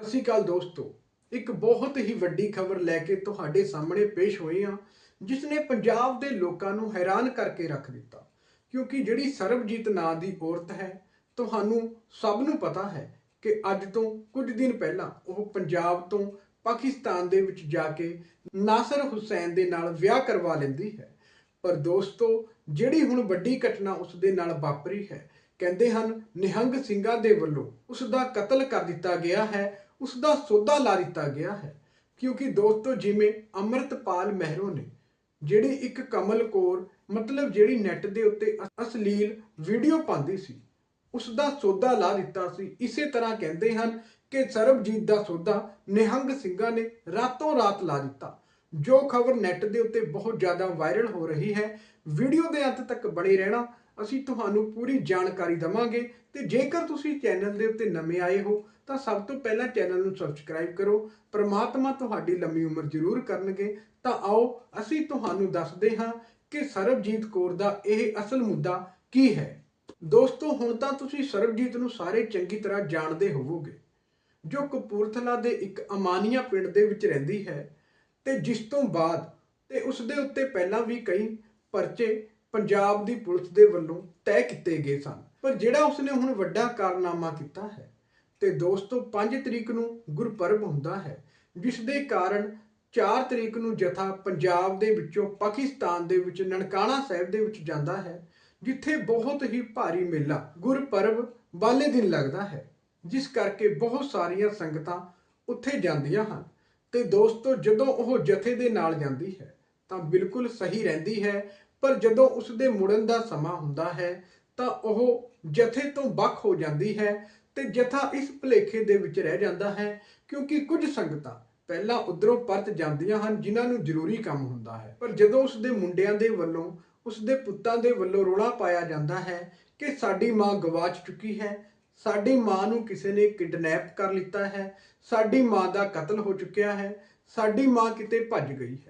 ਸਤਿ ਸ਼੍ਰੀ ਅਕਾਲ ਦੋਸਤੋ। ਇੱਕ ਬਹੁਤ ਹੀ ਵੱਡੀ ਖਬਰ ਲੈ ਕੇ ਤੁਹਾਡੇ ਸਾਹਮਣੇ ਪੇਸ਼ ਹੋਏ ਹਾਂ ਜਿਸ ਨੇ ਪੰਜਾਬ ਦੇ ਲੋਕਾਂ ਨੂੰ ਹੈਰਾਨ ਕਰਕੇ ਰੱਖ ਦਿੱਤਾ। ਕਿਉਂਕਿ ਜਿਹੜੀ ਸਰਬਜੀਤ ਨਾਂ ਦੀ ਔਰਤ ਹੈ, ਤੁਹਾਨੂੰ ਸਭ ਨੂੰ ਪਤਾ ਹੈ ਕਿ ਅੱਜ ਤੋਂ ਕੁਝ ਦਿਨ ਪਹਿਲਾਂ ਉਹ ਪੰਜਾਬ ਤੋਂ ਪਾਕਿਸਤਾਨ ਦੇ ਵਿੱਚ ਜਾ ਕੇ ਨਾਸਰ ਹੁਸੈਨ ਦੇ ਨਾਲ ਵਿਆਹ ਕਰਵਾ ਲੈਂਦੀ ਹੈ। ਪਰ ਦੋਸਤੋ, ਜਿਹੜੀ ਹੁਣ ਵੱਡੀ ਘਟਨਾ ਉਸ ਦੇ ਨਾਲ ਵਾਪਰੀ ਹੈ, ਕਹਿੰਦੇ ਹਨ ਨਿਹੰਗ ਸਿੰਘਾਂ ਦੇ ਵੱਲੋਂ ਉਸ ਦਾ ਕਤਲ ਕਰ ਦਿੱਤਾ ਗਿਆ ਹੈ ਉਸ ਦਾ ਸੌਦਾ ਲਾ ਦਿੱਤਾ ਗਿਆ ਹੈ, ਕਿਉਂਕਿ ਦੋਸਤੋ ਜਿਵੇਂ ਅੰਮ੍ਰਿਤਪਾਲ ਮਹਿਰੋ ਨੇ, ਜਿਹੜੀ ਇੱਕ ਕਮਲ ਕੌਰ, ਮਤਲਬ ਜਿਹੜੀ ਨੈਟ ਦੇ ਉੱਤੇ ਅਸ਼ਲੀਲ ਵੀਡੀਓ ਪਾਉਂਦੀ ਸੀ ਉਸ ਦਾ ਸੌਦਾ ਲਾ ਦਿੱਤਾ ਸੀ। ਇਸੇ ਤਰ੍ਹਾਂ ਕਹਿੰਦੇ ਹਨ ਕਿ ਸਰਬਜੀਤ ਦਾ ਸੌਦਾ ਨਿਹੰਗ ਸਿੰਘਾਂ ਨੇ ਰਾਤੋਂ ਰਾਤ ਲਾ ਦਿੱਤਾ। ਜੋ ਖਬਰ ਨੈਟ ਦੇ ਉੱਤੇ ਬਹੁਤ ਜ਼ਿਆਦਾ ਵਾਇਰਲ ਹੋ ਰਹੀ ਹੈ ਵੀਡੀਓ ਦੇ ਅੰਤ ਤੱਕ ਬਣੇ ਰਹਿਣਾ ਅਸੀਂ ਤੁਹਾਨੂੰ ਪੂਰੀ ਜਾਣਕਾਰੀ ਦਵਾਂਗੇ ਤੇ ਜੇਕਰ ਤੁਸੀਂ ਚੈਨਲ ਦੇ ਉੱਤੇ ਨਵੇਂ ਆਏ ਹੋ, ਤਾਂ ਸਭ ਤੋਂ ਪਹਿਲਾਂ ਚੈਨਲ ਨੂੰ ਸਬਸਕ੍ਰਾਈਬ ਕਰੋ। ਪ੍ਰਮਾਤਮਾ ਤੁਹਾਡੀ ਲੰਮੀ ਉਮਰ ਜ਼ਰੂਰ ਕਰਨਗੇ। ਤਾਂ ਆਓ, ਅਸੀਂ ਤੁਹਾਨੂੰ ਦੱਸਦੇ ਹਾਂ ਕਿ ਸਰਬਜੀਤ ਕੌਰ ਦਾ ਇਹ ਅਸਲ ਮੁੱਦਾ ਕੀ ਹੈ। ਦੋਸਤੋ, ਹੁਣ ਤਾਂ ਤੁਸੀਂ ਸਰਬਜੀਤ ਨੂੰ ਸਾਰੇ ਚੰਗੀ ਤਰ੍ਹਾਂ ਜਾਣਦੇ ਹੋਵੋਗੇ। ਜੋ ਕਪੂਰਥਲਾ ਦੇ ਇੱਕ ਅਮਾਨੀਆ ਪਿੰਡ ਦੇ ਵਿੱਚ ਰਹਿੰਦੀ ਹੈ ਤੇ ਜਿਸ ਤੋਂ ਬਾਅਦ ਤੇ ਉਸ ਦੇ ਉੱਤੇ ਪਹਿਲਾਂ ਵੀ ਕਈ ਪਰਚੇ ਪੰਜਾਬ ਦੀ ਪੁਲਿਸ ਦੇ ਵੱਲੋਂ ਤੈਅ ਕੀਤੇ ਗਏ ਸਨ। ਪਰ ਜਿਹੜਾ ਉਸਨੇ ਹੁਣ ਵੱਡਾ ਕਾਰਨਾਮਾ ਕੀਤਾ ਹੈ ਤੇ ਦੋਸਤੋ 5 ਤਰੀਕ ਨੂੰ ਗੁਰਪਰਬ ਹੁੰਦਾ ਹੈ ਜਿਸ ਦੇ ਕਾਰਨ 4 ਤਰੀਕ ਨੂੰ ਜਥਾ ਪੰਜਾਬ ਦੇ ਵਿੱਚੋਂ ਪਾਕਿਸਤਾਨ ਦੇ ਵਿੱਚ ਨਨਕਾਣਾ ਸਾਹਿਬ ਦੇ ਵਿੱਚ ਜਾਂਦਾ ਹੈ, ਜਿੱਥੇ ਬਹੁਤ ਹੀ ਭਾਰੀ ਮੇਲਾ, ਗੁਰਪਰਬ ਵਾਲੇ ਦਿਨ ਲੱਗਦਾ ਹੈ, ਜਿਸ ਕਰਕੇ ਬਹੁਤ ਸਾਰੀਆਂ ਸੰਗਤਾਂ ਉੱਥੇ ਜਾਂਦੀਆਂ ਹਨ। ਤੇ ਦੋਸਤੋ, ਜਦੋਂ ਉਹ ਜਥੇ ਦੇ ਨਾਲ ਜਾਂਦੀ ਹੈ, ਤਾਂ ਬਿਲਕੁਲ ਸਹੀ ਰਹਿੰਦੀ ਹੈ ਪਰ ਜਦੋਂ ਉਸ ਦੇ ਮੁੜਨ ਦਾ ਸਮਾਂ ਹੁੰਦਾ ਹੈ, ਤਾਂ ਉਹ ਜਥੇ ਤੋਂ ਵੱਖ ਹੋ ਜਾਂਦੀ ਹੈ ਤੇ ਜਥਾ ਇਸ ਭੁਲੇਖੇ ਦੇ ਵਿੱਚ ਰਹਿ ਜਾਂਦਾ ਹੈ ਕਿਉਂਕਿ ਕੁਝ ਸੰਗਤਾਂ ਪਹਿਲਾਂ ਉਧਰੋਂ ਪਰਤ ਜਾਂਦੀਆਂ ਹਨ ਜਿਨ੍ਹਾਂ ਨੂੰ ਜ਼ਰੂਰੀ ਕੰਮ ਹੁੰਦਾ ਹੈ। ਪਰ ਜਦੋਂ ਉਸ ਦੇ ਮੁੰਡਿਆਂ ਦੇ ਵੱਲੋਂ ਉਸ ਦੇ ਪੁੱਤਾਂ ਦੇ ਵੱਲੋਂ ਰੋਲਾ ਪਾਇਆ ਜਾਂਦਾ ਹੈ ਕਿ ਸਾਡੀ ਮਾਂ ਗਵਾਚ ਚੁੱਕੀ ਹੈ, ਸਾਡੀ ਮਾਂ ਨੂੰ ਕਿਸੇ ਨੇ ਕਿਡਨੈਪ ਕਰ ਲਿੱਤਾ ਹੈ, ਸਾਡੀ ਮਾਂ ਦਾ ਕਤਲ ਹੋ ਚੁੱਕਿਆ ਹੈ, ਸਾਡੀ ਮਾਂ ਕਿਤੇ ਭੱਜ ਗਈ ਹੈ।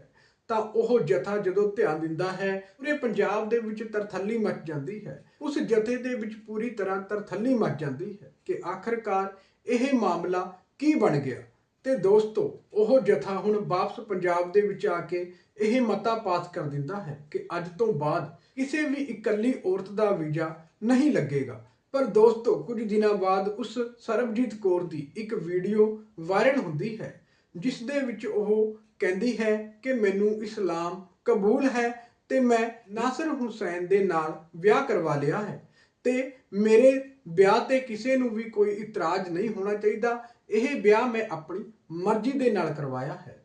ਤਾਂ ਉਹ ਜਥਾ ਜਦੋਂ ਧਿਆਨ ਦਿੰਦਾ ਹੈ, ਪੂਰੇ ਪੰਜਾਬ ਦੇ ਵਿੱਚ ਤਰਥੱਲੀ ਮਚ ਜਾਂਦੀ ਹੈ। ਉਸ ਜਥੇ ਦੇ ਵਿੱਚ ਪੂਰੀ ਤਰ੍ਹਾਂ ਤਰਥੱਲੀ ਮਚ ਜਾਂਦੀ ਹੈ ਕਿ ਆਖਰਕਾਰ ਇਹ ਮਾਮਲਾ ਕੀ ਬਣ ਗਿਆ? ਤੇ ਦੋਸਤੋ, ਉਹ ਜਥਾ ਹੁਣ ਵਾਪਸ ਪੰਜਾਬ ਦੇ ਵਿੱਚ ਆ ਕੇ ਇਹ ਮਤਾ ਪਾਸ ਕਰ ਦਿੰਦਾ ਹੈ ਕਿ ਅੱਜ ਤੋਂ ਬਾਅਦ ਕਿਸੇ ਵੀ ਇਕੱਲੀ ਔਰਤ ਦਾ ਵੀਜ਼ਾ ਨਹੀਂ ਲੱਗੇਗਾ। ਪਰ ਦੋਸਤੋ, ਕੁਝ ਦਿਨਾਂ ਬਾਅਦ ਉਸ ਸਰਬਜੀਤ ਕੌਰ ਦੀ ਇੱਕ ਵੀਡੀਓ ਵਾਇਰਲ ਹੁੰਦੀ ਹੈ, ਜਿਸ ਦੇ ਵਿੱਚ ਉਹ ਕਹਿੰਦੀ ਹੈ ਕਿ ਮੈਨੂੰ ਇਸਲਾਮ ਕਬੂਲ ਹੈ ਤੇ ਮੈਂ ਨਾਸਰ ਹੁਸੈਨ ਦੇ ਨਾਲ ਵਿਆਹ ਕਰਵਾ ਲਿਆ ਹੈ। ਤੇ ਮੇਰੇ ਵਿਆਹ ਤੇ ਕਿਸੇ ਨੂੰ ਵੀ ਕੋਈ ਇਤਰਾਜ਼ ਨਹੀਂ ਹੋਣਾ ਚਾਹੀਦਾ। ਇਹ ਵਿਆਹ ਮੈਂ ਆਪਣੀ ਮਰਜ਼ੀ ਦੇ ਨਾਲ ਕਰਵਾਇਆ ਹੈ।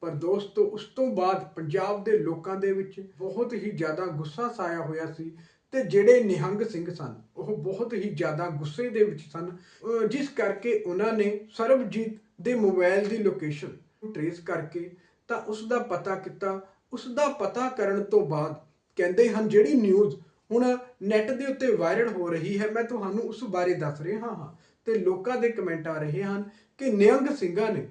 ਪਰ ਦੋਸਤੋ, ਉਸ ਤੋਂ ਬਾਅਦ ਪੰਜਾਬ ਦੇ ਲੋਕਾਂ ਦੇ ਵਿੱਚ ਬਹੁਤ ਹੀ ਜ਼ਿਆਦਾ ਗੁੱਸਾ ਸਾਇਆ ਹੋਇਆ ਸੀ ਤੇ ਜਿਹੜੇ ਨਿਹੰਗ ਸਿੰਘ ਸਨ, ਉਹ ਬਹੁਤ ਹੀ ਜ਼ਿਆਦਾ ਗੁੱਸੇ ਦੇ ਵਿੱਚ ਸਨ। ਜਿਸ ਕਰਕੇ ਉਹਨਾਂ ਨੇ ਸਰਬਜੀਤ ਦੇ ਮੋਬਾਈਲ ਦੀ ਲੋਕੇਸ਼ਨ ਟ੍ਰੇਸ ਕਰਕੇ ਤਾਂ ਉਸ ਦਾ ਪਤਾ ਕੀਤਾ। ਉਸ ਦਾ ਪਤਾ ਕਰਨ ਤੋਂ ਬਾਅਦ ਕਹਿੰਦੇ ਹਨ, ਜਿਹੜੀ ਨਿਊਜ਼ ਹੁਣ ਨੈਟ ਦੇ ਉੱਤੇ ਵਾਇਰਲ ਹੋ ਰਹੀ ਹੈ, ਮੈਂ ਤੁਹਾਨੂੰ ਉਸ ਬਾਰੇ ਦੱਸ ਰਿਹਾ ਹਾਂ। ਤੇ ਲੋਕਾਂ ਦੇ ਕਮੈਂਟ ਆ ਰਹੇ ਹਨ ਕਿ ਨਿਹੰਗ ਸਿੰਘਾਂ ਨੇ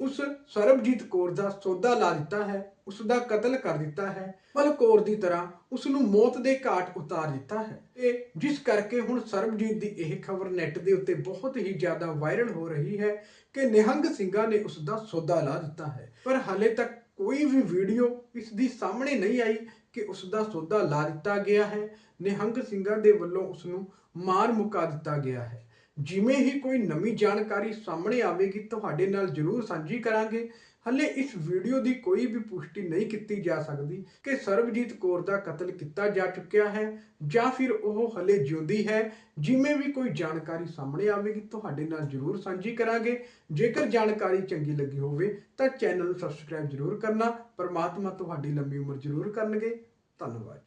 ਉਸ ਸਰਬਜੀਤ ਕੌਰ ਦਾ ਸੌਦਾ ਲਾ ਦਿੱਤਾ ਹੈ, ਉਸ ਦਾ ਕਤਲ ਕਰ ਦਿੱਤਾ ਹੈ ਮਲ ਕੌਰ ਦੀ ਤਰ੍ਹਾਂ ਉਸ ਨੂੰ ਮੌਤ ਦੇ ਘਾਟ ਉਤਾਰ ਦਿੱਤਾ ਹੈ। ਤੇ ਜਿਸ ਕਰਕੇ ਹੁਣ ਸਰਬਜੀਤ ਦੀ ਇਹ ਖਬਰ ਨੈਟ ਦੇ ਉੱਤੇ ਬਹੁਤ ਹੀ ਜ਼ਿਆਦਾ ਵਾਇਰਲ ਹੋ ਰਹੀ ਹੈ ਕਿ ਨਿਹੰਗ ਸਿੰਘਾਂ ਨੇ ਉਸ ਦਾ ਸੌਦਾ ਲਾ ਦਿੱਤਾ ਹੈ। ਪਰ ਹਾਲੇ ਤੱਕ ਕੋਈ ਵੀ ਵੀਡੀਓ ਇਸ ਦੀ ਸਾਹਮਣੇ ਨਹੀਂ ਆਈ ਕਿ ਉਸ ਦਾ ਸੌਦਾ ਲਾ ਦਿੱਤਾ ਗਿਆ ਹੈ। ਨਿਹੰਗ ਸਿੰਘਾਂ ਦੇ ਵੱਲੋਂ ਉਸ ਨੂੰ ਮਾਰ ਮੁਕਾ ਦਿੱਤਾ ਗਿਆ ਹੈ। ਜਿਵੇਂ ਹੀ ਕੋਈ ਨਵੀਂ ਜਾਣਕਾਰੀ ਸਾਹਮਣੇ ਆਵੇਗੀ, ਤੁਹਾਡੇ ਨਾਲ ਜਰੂਰ ਸਾਂਝੀ ਕਰਾਂਗੇ। ਹਲੇ ਇਸ ਵੀਡੀਓ ਦੀ ਕੋਈ ਵੀ ਪੁਸ਼ਟੀ ਨਹੀਂ ਕੀਤੀ ਜਾ ਸਕਦੀ ਕਿ ਸਰਬਜੀਤ ਕੌਰ ਦਾ ਕਤਲ ਕੀਤਾ ਜਾ ਚੁੱਕਿਆ ਹੈ ਜਾਂ ਫਿਰ ਉਹ ਹਲੇ ਜਿਉਂਦੀ ਹੈ। ਜਿਵੇਂ ਵੀ ਕੋਈ ਜਾਣਕਾਰੀ ਸਾਹਮਣੇ ਆਵੇਗੀ, ਤੁਹਾਡੇ ਨਾਲ ਜਰੂਰ ਸਾਂਝੀ ਕਰਾਂਗੇ। ਜੇਕਰ ਜਾਣਕਾਰੀ ਚੰਗੀ ਲੱਗੀ ਹੋਵੇ, ਤਾਂ ਚੈਨਲ ਨੂੰ ਸਬਸਕ੍ਰਾਈਬ ਜਰੂਰ ਕਰਨਾ। ਪਰਮਾਤਮਾ ਤੁਹਾਡੀ ਲੰਮੀ ਉਮਰ ਜਰੂਰ ਕਰਨਗੇ। ਧੰਨਵਾਦ